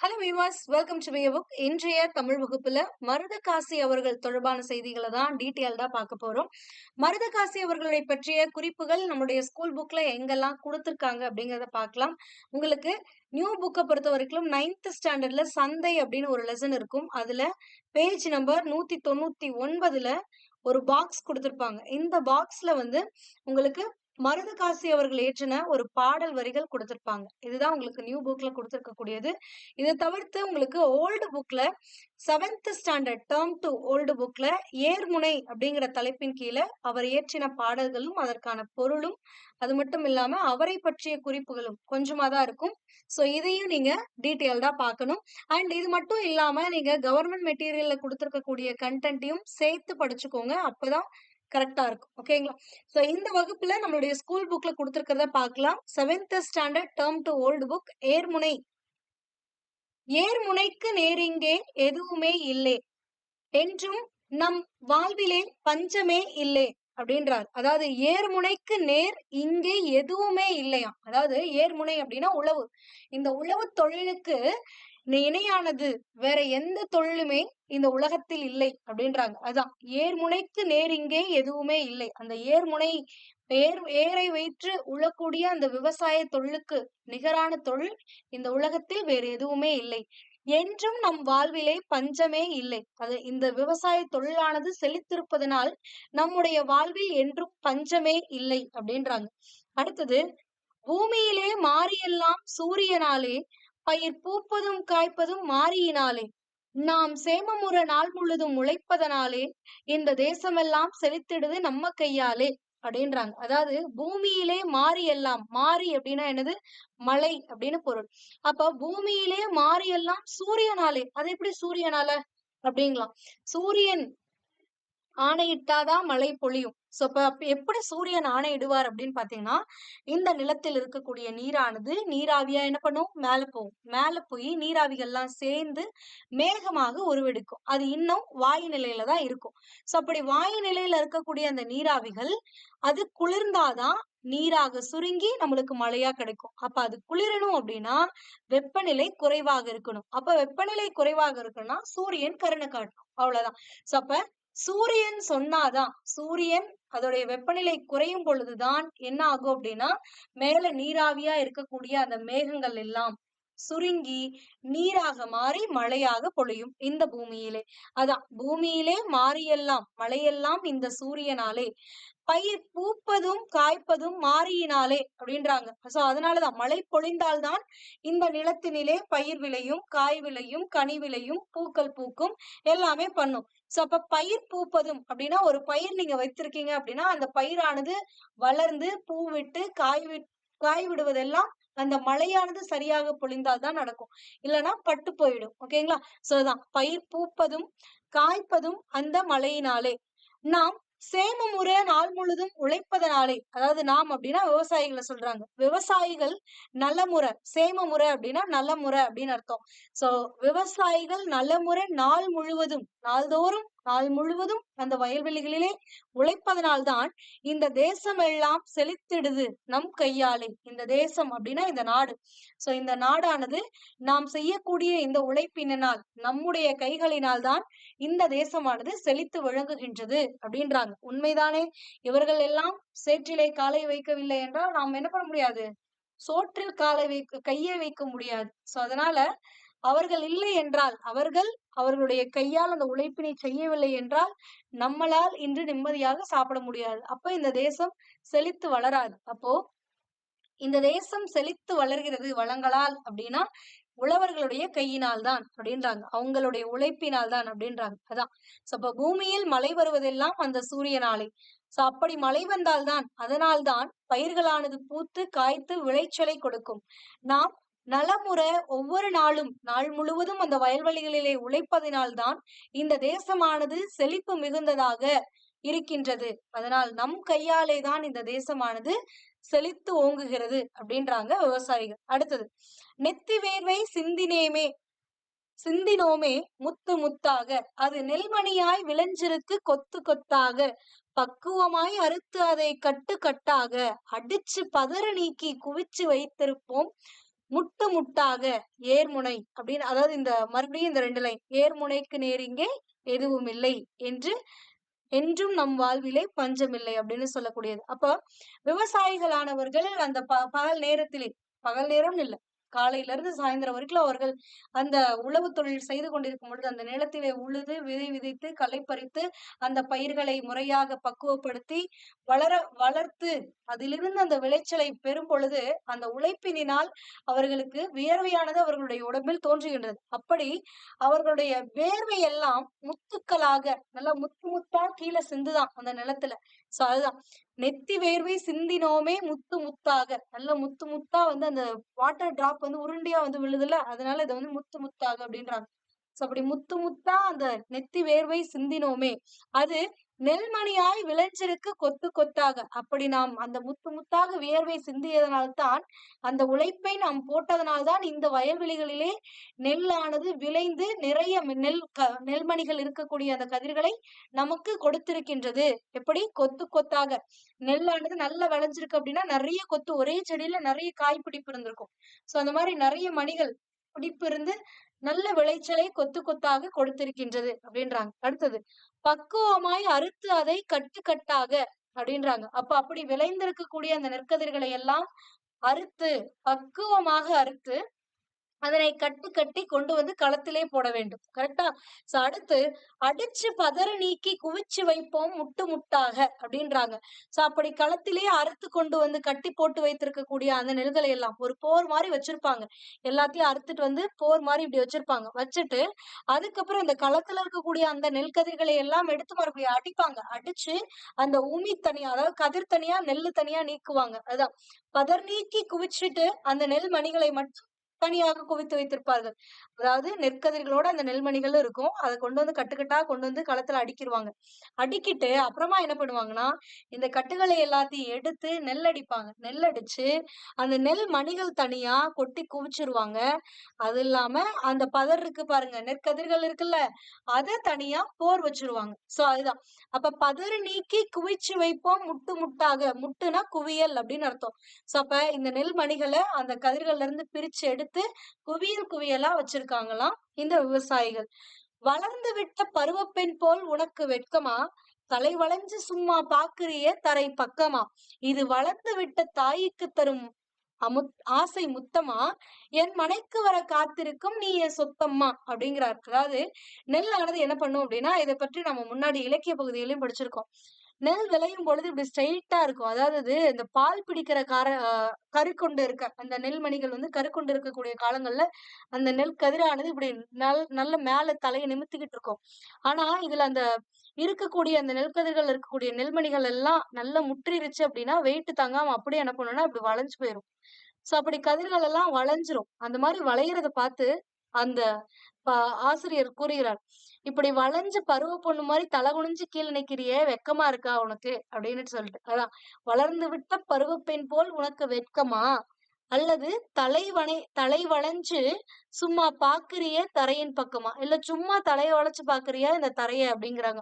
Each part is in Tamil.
Hello viewers welcome to book இன்றைய தமிழ் வகுப்புல மருதகாசி அவர்கள் தொடர்பான செய்திகளை தான் டீட்டெயில்டா பார்க்க போறோம். மருதகாசி அவர்களை பற்றிய குறிப்புகள் நம்முடைய ஸ்கூல் புக்ல எங்கெல்லாம் கொடுத்துருக்காங்க அப்படிங்கிறத பார்க்கலாம். உங்களுக்கு நியூ புக்கை பொறுத்த வரைக்கும் நைன்த் ஸ்டாண்டர்ட்ல சந்தை அப்படின்னு ஒரு லெசன் இருக்கும். அதுல பேஜ் நம்பர் நூத்தி தொண்ணூத்தி ஒன்பதுல ஒரு பாக்ஸ் கொடுத்துருப்பாங்க. இந்த பாக்ஸ்ல வந்து உங்களுக்கு மருதகாசி அவர்கள் ஏற்றின ஒரு பாடல் வரிகள் கொடுத்திருப்பாங்க. இதுதான் உங்களுக்கு நியூ புக்ல கொடுத்துருக்கக்கூடியது. இதை தவிர்த்து உங்களுக்கு ஓல்டு புக்ல seventh standard term two old புக்ல ஏர்முனை அப்படிங்கிற தலைப்பின் கீழே அவர் இயற்றின பாடல்களும் அதற்கான பொருளும் அது மட்டும் இல்லாம அவரை பற்றிய குறிப்புகளும் கொஞ்சமா தான் இருக்கும். ஸோ இதையும் நீங்க டீட்டெயில்டா பார்க்கணும். அண்ட் இது மட்டும் இல்லாம நீங்க கவர்மெண்ட் மெட்டீரியல்ல கொடுத்துருக்கக்கூடிய கண்டென்ட்டையும் சேர்த்து படிச்சுக்கோங்க. அப்பதான் கரெக்டா இருக்கும். ஓகேங்களா சோ இந்த வகுப்புல நம்மளுடைய ஸ்கூல் புக்ல கொடுத்துருக்கிறத பார்க்கலாம் seventh standard term two old book ஏர்முனை ஏர்முனைக்கு நேரிங்கே எதுவுமே இல்லை. என்றும் நம் வாழ்விலே பஞ்சமே இல்லை அப்படின்றார். அதாவது ஏர்முனைக்கு நேர் இங்கே எதுவுமே இல்லையா அதாவது ஏர்முனை அப்படின்னா உழவு. இந்த உழவு தொழிலுக்கு இணையானது வேற எந்த தொழிலுமே இந்த உலகத்தில் இல்லை அப்படின்றாங்க. அதான் ஏர்முனைக்கு நேர் இங்கே எதுவுமே இல்லை. அந்த ஏர்முனை ஏர் ஏரை வைத்து உழக்கூடிய அந்த விவசாய தொழிலுக்கு நிகரான தொழில் இந்த உலகத்தில் வேறு எதுவுமே இல்லை. என்றும் நம் வாழ்விலே பஞ்சமே இல்லை. அது இந்த விவசாய தொழிலானது செழித்திருப்பதனால் நம்முடைய வாழ்வில் என்றும் பஞ்சமே இல்லை அப்படின்றாங்க. அடுத்தது பூமியிலே மாறியெல்லாம் சூரியனாலே பயிர் பூப்பதும் காய்ப்பதும் மாறியினாலே. நாம் சேமமுற நாள் முழுதும் உழைப்பதனாலே இந்த தேசமெல்லாம் செழித்திடுது நம்ம கையாலே அப்படின்றாங்க. அதாவது பூமியிலே மாறி எல்லாம் மாறி அப்படின்னா என்னது? மழை அப்படின்னு பொருள். அப்ப பூமியிலே மாறி எல்லாம் சூரியனாலே அது எப்படி சூரியனால? அப்படிங்களாம் சூரியன் ஆணையிட்டாதான் மழை பொழியும். சோ இப்ப எப்படி சூரியன் ஆணையிடுவார் அப்படின்னு பாத்தீங்கன்னா இந்த நிலத்தில் இருக்கக்கூடிய நீரானது நீராவியா என்ன பண்ணும்? மேல போகும். மேல போய் நீராவிகள்லாம் சேர்ந்து மேகமாக உருவெடுக்கும். அது இன்னும் வாயு நிலையில தான் இருக்கும். சோ அப்படி வாயு நிலையில இருக்கக்கூடிய அந்த நீராவிகள் அது குளிர்ந்தாதான் நீராக சுருங்கி நம்மளுக்கு மழையா கிடைக்கும். அப்ப அது குளிரணும் அப்படின்னா வெப்பநிலை குறைவாக இருக்கணும். அப்ப வெப்பநிலை குறைவாக இருக்கணும்னா சூரியன் கருணை காட்டணும் அவ்வளவுதான். சோ அப்ப சூரியன் சொன்னாதான் சூரியன் அதோடைய வெப்பநிலை குறையும் பொழுதுதான் என்ன ஆகும் அப்படின்னா மேல நீராவியா இருக்கக்கூடிய அந்த மேகங்கள் எல்லாம் சுருங்கி நீராக மாறி மழையாக பொழியும் இந்த பூமியிலே. அதான் பூமியிலே மாறியெல்லாம் மழையெல்லாம் இந்த சூரியனாலே. பயிர் பூப்பதும் காய்ப்பதும் மாறியினாலே அப்படின்றாங்க. சோ அதனாலதான் மழை பொழிந்தால்தான் இந்த நிலத்தினிலே பயிர் விளையும் காய் விளையும் கனி விளையும் பூக்கள் பூக்கும் எல்லாமே பண்ணும். சோ அப்ப பயிர் பூப்பதும் அப்படின்னா ஒரு பயிர் நீங்க வைத்திருக்கீங்க அப்படின்னா அந்த பயிரானது வளர்ந்து பூ விட்டு காய் காய் விடுவதெல்லாம் அந்த மழையானது சரியாக பொழிந்தால்தான் நடக்கும். இல்லைன்னா பட்டு போயிடும். ஓகேங்களா சோ அதான் பயிர் பூப்பதும் காய்ப்பதும் அந்த மழையினாலே. நாம் சேம முறை நாள் முழுதும் உழைப்பதனாலே அதாவது நாம் அப்படின்னா விவசாயிகளை சொல்றாங்க. விவசாயிகள் நல்ல முறை சேம முறை அப்படின்னா நல்ல முறை அப்படின்னு அர்த்தம். சோ விவசாயிகள் நல்ல முறை நாள் முழுவதும் நாள்தோறும் நாள் முழுவதும் அந்த வயல்வெளிகளிலே உழைப்பதனால்தான் இந்த தேசம் எல்லாம் செழித்திடுது நம் கையாலே. இந்த தேசம் அப்படின்னா இந்த நாடு. சோ இந்த நாடானது நாம் செய்யக்கூடிய இந்த உழைப்பினால் நம்முடைய கைகளினால் தான் இந்த தேசமானது செழித்து விளங்குகின்றது அப்படின்றாங்க. உண்மைதானே? இவர்கள் எல்லாம் சேற்றிலே காலை வைக்கவில்லை என்றால் நாம் என்ன பண்ண முடியாது? சோற்றில் காலை வைக்க கையை வைக்க முடியாது. சோ அதனால அவர்கள் இல்லை என்றால் அவர்கள் அவர்களுடைய கையால் அந்த உழைப்பினை செய்யவில்லை என்றால் நம்மளால் இன்று நிம்மதியாக சாப்பிட முடியாது. அப்ப இந்த தேசம் செழித்து வளராது. அப்போ இந்த தேசம் செழித்து வளர்கிறது வளங்களால் அப்படின்னா உழவர்களுடைய கையினால் தான் அப்படின்றாங்க. அவங்களுடைய உழைப்பினால் தான் அப்படின்றாங்க. அதான். சோ அப்ப பூமியில் மழை வருவதெல்லாம் அந்த சூரியனாலே சோ அப்படி மழை வந்தால்தான் அதனால்தான் பயிர்களானது பூத்து காய்த்து விளைச்சலை கொடுக்கும். நாம் நலமுற ஒவ்வொரு நாளும் நாள் முழுவதும் அந்த வயல்வெளிகளிலே உழைப்பதினால்தான் இந்த தேசமானது செழிப்பு மிகுந்ததாக இருக்கின்றது. அதனால் நம் கையாலே தான் இந்த தேசமானது செழித்து ஓங்குகிறது அப்படின்றாங்க விவசாயிகள். அடுத்தது நெத்தி வேர்வை சிந்தினேமே சிந்தினோமே முத்து முத்தாக. அது நெல்மணியாய் விளைஞ்சிருக்கு கொத்து கொத்தாக. பக்குவமாய் அறுத்து அதை கட்டு கட்டாக. அடிச்சு பதற நீக்கி குவிச்சு வைத்திருப்போம் முட்டு முட்டாக ஏர்முனை அப்படின்னு அதாவது இந்த மறுபடியும் இந்த ரெண்டு லைன் ஏர்முனைக்கு நேரிங்கே எதுவும் இல்லை என்று என்றும் நம் வாழ்விலே பஞ்சமில்லை அப்படின்னு சொல்லக்கூடியது. அப்போ விவசாயிகளானவர்கள் அந்த ப பகல் நேரத்திலே பகல் நேரம் இல்லை காலையில இருந்து சாயந்தரம் வரைக்கும் அவர்கள் அந்த உழவு தொழில் செய்து கொண்டிருக்கும் பொழுது அந்த நிலத்திலே உழுது விதை விதைத்து களை பறித்து அந்த பயிர்களை முறையாக பக்குவப்படுத்தி வளர வளர்த்து அதிலிருந்து அந்த விளைச்சலை பெறும் பொழுது அந்த உழைப்பினால் அவர்களுக்கு வியர்வையானது அவர்களுடைய உடம்பில் தோன்றுகின்றது. அப்படி அவர்களுடைய வேர்வை எல்லாம் முத்துக்களாக நல்லா முத்து முத்தா கீழே சிந்துதான் அந்த நிலத்துல. சோ அதுதான். நெத்தி வேர்வை சிந்தினோமே முத்து முத்தாக. நல்ல முத்து முத்தா வந்து அந்த வாட்டர் டிராப் வந்து உருண்டையா வந்து விழுதுல அதனால இதை வந்து முத்து முத்தாக அப்படின்றாங்க. சோ அப்படி முத்து முத்தா அந்த நெத்தி வேர்வை சிந்தினோமே. அது நெல்மணியாய் விளைஞ்சிருக்கு கொத்து கொத்தாக. அப்படி நாம் அந்த முத்து முத்தாக வியர்வை சிந்தியதனால்தான் அந்த உழைப்பை நாம் போட்டதனால்தான் இந்த வயல்வெளிகளிலே நெல்லானது விளைந்து நிறைய நெல் க நெல்மணிகள் இருக்கக்கூடிய அந்த கதிர்களை நமக்கு கொடுத்திருக்கின்றது. எப்படி? கொத்து கொத்தாக. நெல்லானது நல்லா விளைஞ்சிருக்கு அப்படின்னா நிறைய கொத்து ஒரே செடியில நிறைய காய் பிடிப்பு இருந்திருக்கும். சோ அந்த மாதிரி நிறைய மணிகள் பிடிப்பு இருந்து நல்ல விளைச்சலை கொத்து கொத்தாக கொடுத்திருக்கின்றது அப்படின்றாங்க. அடுத்தது பக்குவமாய் அறுத்து அதை கட்டு கட்டாக அப்படின்றாங்க. அப்ப அப்படி விளைந்திருக்கக்கூடிய அந்த நெற்கதிர்களை எல்லாம் அறுத்து பக்குவமாக அறுத்து அதனை கட்டு கட்டி கொண்டு வந்து களத்திலே போட வேண்டும். கரெக்டா சோ அடுத்து அடிச்சு பதற நீக்கி குவிச்சு வைப்போம் முட்டு முட்டாக அப்படின்றாங்க. சோ அப்படி களத்திலேயே அறுத்து கொண்டு வந்து கட்டி போட்டு வைத்திருக்கக்கூடிய அந்த நெல்களை எல்லாம் ஒரு போர் மாதிரி வச்சிருப்பாங்க. எல்லாத்தையும் அறுத்துட்டு வந்து போர் மாதிரி இப்படி வச்சிருப்பாங்க. வச்சுட்டு அதுக்கப்புறம் அந்த களத்துல இருக்கக்கூடிய அந்த நெல் கதிர்களை எல்லாம் எடுத்து மறுபடியும் அடிப்பாங்க. அடிச்சு அந்த உமி தனியா அதாவது கதிர் தனியா நெல்லு தனியா நீக்குவாங்க. அதான். பதர் நீக்கி குவிச்சிட்டு அந்த நெல் மணிகளை மட்டும் தனியாக குவித்து வைத்திருப்பார்கள். அதாவது நெற்கதிர்களோட அந்த நெல்மணிகள் இருக்கும். அதை கொண்டு வந்து கட்டுக்கட்டா கொண்டு வந்து களத்துல அடிக்கிருவாங்க. அடிக்கிட்டு அப்புறமா என்ன பண்ணுவாங்கன்னா இந்த கட்டுகளை எல்லாத்தையும் எடுத்து நெல் அடிப்பாங்க. நெல் அடிச்சு அந்த நெல் மணிகள் தனியா கொட்டி குவிச்சிருவாங்க. அது இல்லாம அந்த பதர் இருக்கு பாருங்க நெற்கதிர்கள் இருக்குல்ல அதை தனியா போர் வச்சிருவாங்க. சோ அதுதான். அப்ப பதறு நீக்கி குவிச்சு வைப்போம் முட்டு முட்டாக. முட்டுனா குவியல் அப்படின்னு அர்த்தம். சோ அப்ப இந்த நெல் மணிகளை அந்த கதிர்கள்ல இருந்து பிரிச்சு எடுத்து குவியல் குவியலா வச்சிருக்காங்களாம் இந்த விவசாயிகள். வளர்ந்து விட்ட பருவப்பெண் போல் உனக்கு வெட்கமா? தலை வளைஞ்சு சும்மா பாக்குறிய தரை பக்கமா? இது வளர்ந்து விட்ட தாய்க்கு தரும் அமுத் ஆசை முத்தமா? என் மனைக்கு வர காத்திருக்கும் நீ என் சொத்தம்மா? அப்படிங்கிறார். அதாவது நெல்லானது என்ன பண்ணும் அப்படின்னா இதை பற்றி நம்ம முன்னாடி இலக்கிய பகுதியிலையும் படிச்சிருக்கோம். நெல் விளையும் பொழுது இப்படி ஸ்ட்ரைட்டா இருக்கும். அதாவது இந்த பால் பிடிக்கிற கார ஆஹ் கரு கொண்டு இருக்க அந்த நெல்மணிகள் வந்து கரு கொண்டு இருக்கக்கூடிய காலங்கள்ல அந்த நெல் கதிரானது இப்படி நல் நல்ல மேல தலையை நிமித்திக்கிட்டு இருக்கும். ஆனா இதுல அந்த இருக்கக்கூடிய அந்த நெல்கதிர்கள் இருக்கக்கூடிய நெல்மணிகள் எல்லாம் நல்லா முற்றிருச்சு அப்படின்னா வெயிட் தாங்காம அப்படியே என்ன பண்ணும்னா இப்படி வளைஞ்சு போயிரும். சோ அப்படி கதிர்கள் எல்லாம் வளைஞ்சிரும். அந்த மாதிரி வளையறத பார்த்து அந்த ஆசிரியர் கூறுகிறார். இப்படி வளைஞ்சு பருவ பொண்ணு மாதிரி தலை குனிஞ்சு கீழே நிக்கிறியே வெக்கமா இருக்கா உனக்கு? அப்படின்னு சொல்லிட்டு. அதான். வளர்ந்து விட்ட பருவப்பெண் போல் உனக்கு வெட்கமா? அல்லது தலைவனை தலை வளைஞ்சு சும்மா பாக்குறிய தரையின் பக்கமா? இல்ல சும்மா தலையை வளைச்சு பாக்குறியா இந்த தரைய? அப்படிங்கிறாங்க.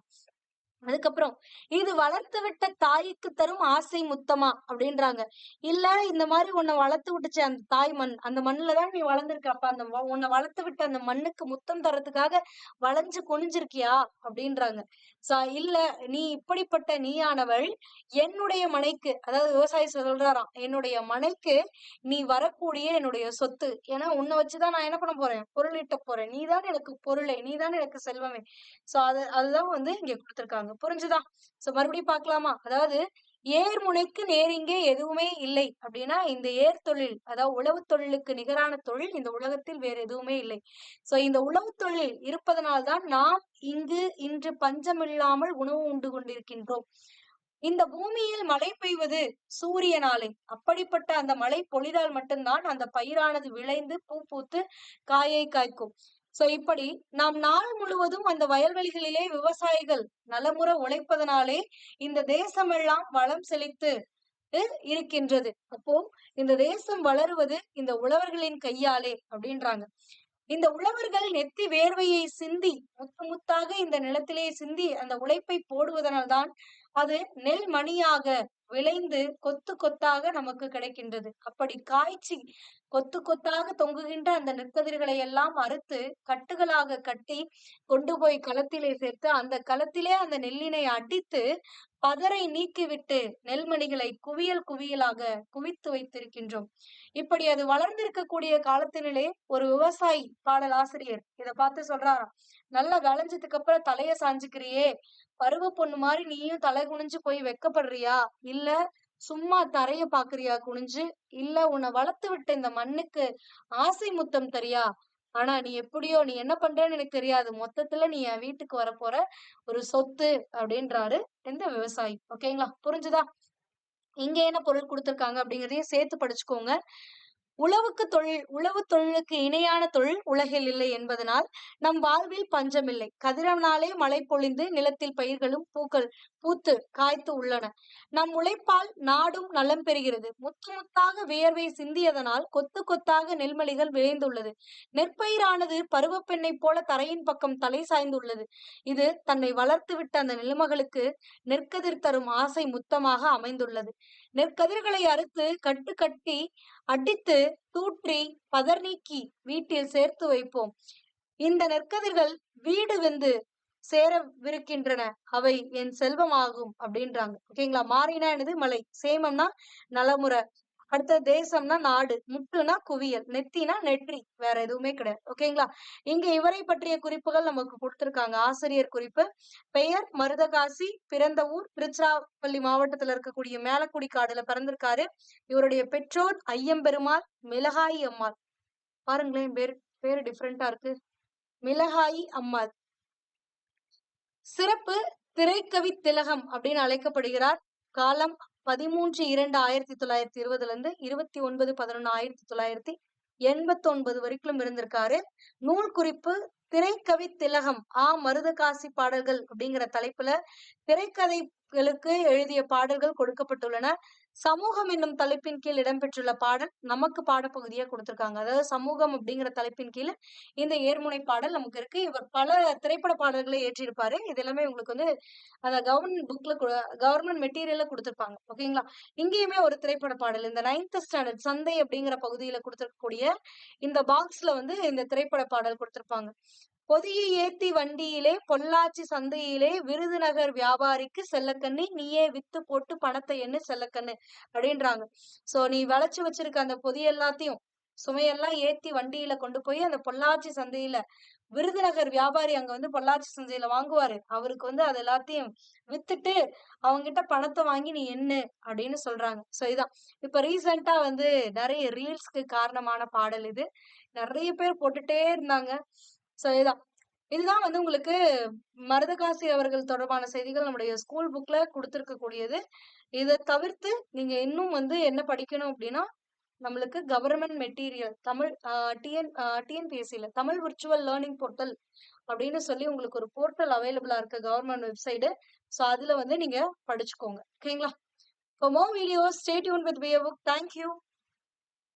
அதுக்கப்புறம் இது வளர்த்து விட்ட தாய்க்கு தரும் ஆசை முத்தமா? அப்படின்றாங்க. இல்ல இந்த மாதிரி உன்னை வளர்த்து விட்டுச்சு அந்த தாய் மண் அந்த மண்ணுல தான் நீ வளர்ந்துருக்க. அப்ப அந்த வ- உன்னை வளர்த்து விட்ட அந்த மண்ணுக்கு முத்தம் தரத்துக்காக வளைஞ்சு குனிஞ்சிருக்கியா? அப்படின்றாங்க. சா இல்ல நீ இப்படிப்பட்ட நீயானவள் என்னுடைய மனைக்கு அதாவது விவசாயி சொல்றாராம் என்னுடைய மனைக்கு நீ வரக்கூடிய என்னுடைய சொத்து. ஏன்னா உன்னை வச்சுதான் நான் என்ன பண்ண போறேன்? பொருள் போறேன். நீ தான் எனக்கு பொருளை நீ தான் எனக்கு செல்வமே. சோ அது அதுதான் வந்து இங்க கொடுத்திருக்காங்க. புரிஞ்சுதா? சோ மறுபடியும் பார்க்கலாமா அதாவது ஏர் முனைக்கு நேரிங்கே எதுவுமே இல்லை அப்படின்னா இந்த ஏர் தொழில் அதாவது உழவு தொழிலுக்கு நிகரான தொழில் இந்த உலகத்தில் வேற எதுவுமே இல்லை. சோ இந்த உழவு தொழில் இருப்பதனால்தான் நாம் இங்கு இன்று பஞ்சமில்லாமல் உணவு உண்டு கொண்டிருக்கின்றோம். இந்த பூமியில் மழை பெய்வது சூரியனாலே. அப்படிப்பட்ட அந்த மழை பொழிதால் மட்டும்தான் அந்த பயிரானது விளைந்து பூ பூத்து காயை காய்க்கும். சோ இப்படி நாம் நாள் முழுவதும் அந்த வயல்வெளிகளிலே விவசாயிகள் நலமுற உழைப்பதனாலே இந்த தேசமெல்லாம் வளம் செழித்து இருக்கின்றது. அப்போ இந்த தேசம் வளருவது இந்த உழவர்களின் கையாலே அப்படின்றாங்க. இந்த உழவர்கள் நெத்தி வேர்வையை சிந்தி முத்து முத்தாக இந்த நிலத்திலே சிந்தி அந்த உழைப்பை போடுவதனால்தான் அது நெல் மணியாக விளைந்து கொத்து கொத்தாக நமக்கு கிடைக்கின்றது. அப்படி காய்ச்சி கொத்து கொத்தாக தொங்குகின்ற அந்த நெற்கதிர்களை எல்லாம் அறுத்து கட்டுகளாக கட்டி கொண்டு போய் களத்திலே சேர்த்து அந்த களத்திலே அந்த நெல்லினை அடித்து பதரை நீக்கிவிட்டு நெல்மணிகளை குவியல் குவியலாக குவித்து வைத்திருக்கின்றோம். இப்படி அது வளர்ந்திருக்கக்கூடிய காலத்தினிலே ஒரு விவசாயி பாடல் ஆசிரியர் இத பார்த்து சொல்றாராம் நல்லா விளைஞ்சதுக்கு அப்புறம் தலைய சாஞ்சுக்கிறியே பருவ பொண்ணு மாதிரி நீயும் தலை குனிஞ்சு போய் வெக்கப்படுறியா? இல்ல சும்மா தரைய பாக்குறியா குனிஞ்சு? இல்ல உன்னை வளர்த்து விட்ட இந்த மண்ணுக்கு ஆசை முத்தம் தரியா? ஆனா நீ எப்படியோ நீ என்ன பண்றேன்னு எனக்கு தெரியாது. மொத்தத்துல நீ என் வீட்டுக்கு வரப்போற ஒரு சொத்து அப்படின்றாரு இந்த விவசாயி. ஓகேங்களா? புரிஞ்சுதா? இங்க என்ன பொருள் கொடுத்திருக்காங்க அப்படிங்கறதையும் சேர்த்து படிச்சுக்கோங்க. உழவுக்கு தொழில் உழவு தொழிலுக்கு இணையான தொழில் உலகில் இல்லை என்பதனால் நம் வாழ்வில் பஞ்சமில்லை கதிரவனாலே மழை பொழிந்து நிலத்தில் பயிர்களும் பூக்கள் பூத்து காய்த்து உள்ளன. நம் உழைப்பால் நாடும் நலம் பெறுகிறது. முத்து முத்தாக வியர்வை சிந்தியதனால் கொத்து கொத்தாக நெல்மலிகள் விளைந்துள்ளது. நெற்பயிரானது பருவப்பெண்ணை போல தரையின் பக்கம் தலை சாய்ந்துள்ளது. இது தன்னை வளர்த்து விட்ட அந்த நிலமகளுக்கு நெற்கதிர் தரும் ஆசை முத்தமாக அமைந்துள்ளது. நெற்கதிர்களை அறுத்து கட்டு கட்டி அடித்து தூற்றி பதர் நீக்கி வீட்டில் சேர்த்து வைப்போம். இந்த நெற்கதிர்கள் வீடு வெந்து சேரவிருக்கின்றன. அவை என் செல்வமாகும் அப்படின்றாங்க. ஓகேங்களா? மாறினா என்னது? மலை. சேமம்னா நலமுறை. அடுத்த தேசம்னா நாடு முட்டுனா குவியல் நெத்தினா நெற்றி வேற எதுவுமே கிடையாது. ஓகேங்களா இங்க இவரை பற்றிய குறிப்புகள் நமக்கு கொடுத்திருக்காங்க. ஆசிரியர் குறிப்பு பெயர் மருதகாசி பிறந்த ஊர் திருச்சிராப்பள்ளி மாவட்டத்துல இருக்கக்கூடிய மேலக்குடி காடுல பிறந்திருக்காரு. இவருடைய பெற்றோர் ஐயம்பெருமாள் மிளகாயி அம்மாள். பாருங்களேன் பேர் பேரு டிஃப்ரெண்டா இருக்கு. மிளகாயி அம்மாள். சிறப்பு திரைக்கவி திலகம் அப்படின்னு அழைக்கப்படுகிறார். காலம் பதிமூன்று இரண்டு ஆயிரத்தி தொள்ளாயிரத்தி இருபதுல இருந்து இருபத்தி ஒன்பது பதினொன்னு ஆயிரத்தி தொள்ளாயிரத்தி எண்பத்தி ஒன்பது வரைக்கும் இருந்திருக்காரு. நூல் குறிப்பு திரைக்கவி திலகம் ஆ மருதகாசி பாடல்கள் அப்படிங்கிற தலைப்புல திரைக்கதைகளுக்கு எழுதிய பாடல்கள் கொடுக்கப்பட்டுள்ளன. சமூகம் என்னும் தலைப்பின் கீழ் இடம்பெற்றுள்ள பாடல் நமக்கு பாடப்பகுதியா கொடுத்திருக்காங்க. அதாவது சமூகம் அப்படிங்கிற தலைப்பின் கீழ் இந்த ஏர்முனை பாடல் நமக்கு இருக்கு. இவர் பல திரைப்பட பாடல்களை ஏற்றிருப்பாரு. இது எல்லாமே உங்களுக்கு வந்து அந்த கவர்மெண்ட் புக்ல கவர்மெண்ட் மெட்டீரியல்ல கொடுத்திருப்பாங்க. ஓகேங்களா இங்கேயுமே ஒரு திரைப்பட பாடல். இந்த நைன்த் ஸ்டாண்டர்ட் சந்தை அப்படிங்கிற பகுதியில கொடுத்திருக்கக்கூடிய இந்த பாக்ஸ்ல வந்து இந்த திரைப்பட பாடல் கொடுத்திருப்பாங்க. பொதியை ஏத்தி வண்டியிலே பொள்ளாச்சி சந்தையிலே விருதுநகர் வியாபாரிக்கு செல்லக்கண்ணு நீயே வித்து போட்டு பணத்தை எண்ணு செல்லக்கண்ணு அப்படின்றாங்க. சோ நீ விளைச்சு வச்சிருக்க அந்த பொதி எல்லாத்தையும் சுமையெல்லாம் ஏத்தி வண்டியில கொண்டு போய் அந்த பொள்ளாச்சி சந்தையில விருதுநகர் வியாபாரி அங்க வந்து பொள்ளாச்சி சந்தையில வாங்குவாரு. அவருக்கு வந்து அது எல்லாத்தையும் வித்துட்டு அவங்க கிட்ட பணத்தை வாங்கி நீ என்ன அப்படின்னு சொல்றாங்க. சோ இதான். இப்ப ரீசெண்டா வந்து நிறைய ரீல்ஸ்க்கு காரணமான பாடல் இது. நிறைய பேர் போட்டுட்டே இருந்தாங்க. ஸோ இதுதான் இதுதான் வந்து உங்களுக்கு மருதகாசி அவர்கள் தொடர்பான செய்திகள் நம்முடைய ஸ்கூல் புக்ல கொடுத்துருக்கக்கூடியது. இதை தவிர்த்து நீங்க இன்னும் வந்து என்ன படிக்கணும் அப்படின்னா நம்மளுக்கு கவர்மெண்ட் மெட்டீரியல் தமிழ் டிஎன் டிஎன்பிஎஸ்சியில் தமிழ் விர்ச்சுவல் லேர்னிங் போர்ட்டல் அப்படின்னு சொல்லி உங்களுக்கு ஒரு போர்ட்டல் அவைலபிளாக இருக்கு கவர்மெண்ட் வெப்சைடு ஸோ அதில் வந்து நீங்கள் படிச்சுக்கோங்க. ஓகேங்களா? For more videos stay tuned with PA book thank you